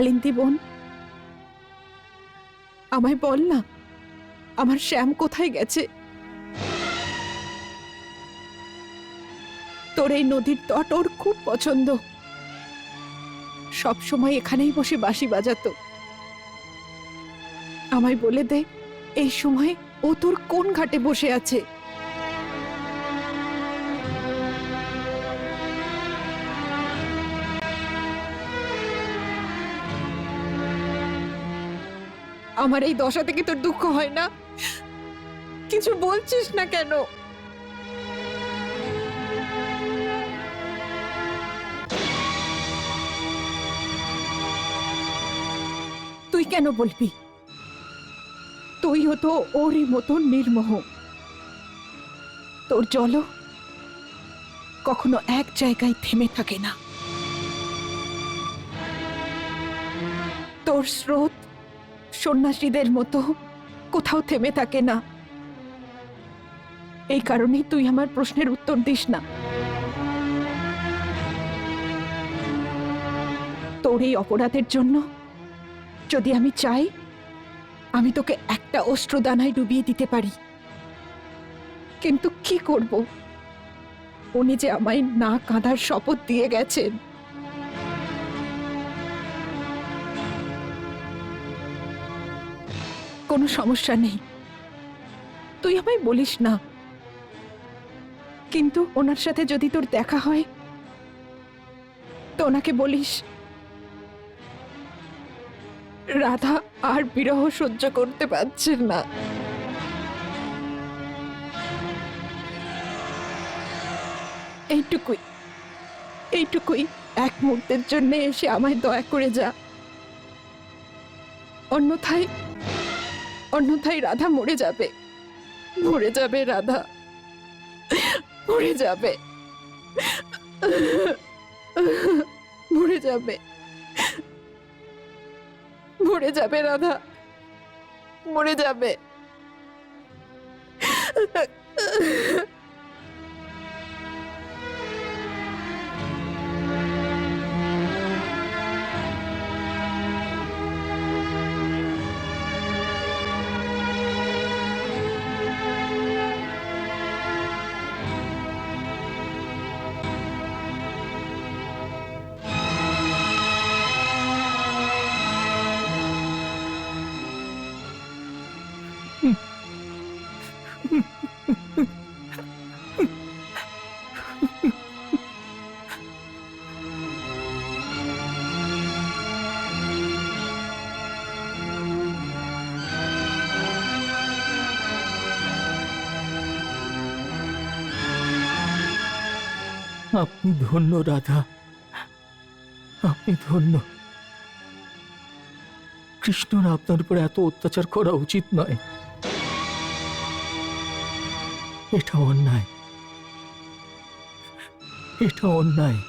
কালিন্দী বোন। আমায় বল না, আমার শ্যাম কোথায় গেছে? তোর এই নদীর তট ওর খুব পছন্দ। সব সময় এখানেই বসে বাঁশি বাজাতো। আমায় বলে দে, এই সময় ও তোর কোন ঘাটে বসে আছে? আমার এই দশা থেকে তোর দুঃখ হয় না? কিছু বলছিস না কেন? তুই কেন বলবি? তুইও তো ওরই মতো নির্মোহ। তোর জল কখনো এক জায়গায় থেমে থাকে না। তোর স্রোত সন্ন্যাসীদের মতো। কোথাও থেমে থাকে না। এই কারণেই তুই আমার প্রশ্নের উত্তর দিস না। তোর এই অপরাধের জন্য যদি আমি চাই, আমি তোকে একটা অস্ত্রদানায় ডুবিয়ে দিতে পারি। কিন্তু কি করব? উনি যে আমায় না কাঁদার শপথ দিয়ে গেছেন। কোনো সমস্যা নেই। তুই আমায় বলিস না। কিন্তু ওনার সাথে যদি তোর দেখা হয়, তো ওনাকে বলিস, রাধা আর বিরহ সহ্য করতে পারছেন না। এইটুকুই এইটুকুই এক মুহূর্তের জন্য এসে আমায় দয়া করে যা। অন্যথায় অন্যথায় রাধা মরে যাবে। মরে যাবে রাধা। মরে যাবে। মরে যাবে। মরে যাবে রাধা। মরে যাবে। আপনি ধন্য রাধা আপনি ধন্য কৃষ্ণর আপনার উপর এত অত্যাচার করা উচিত নয় এটা অন্যায় এটা অন্যায়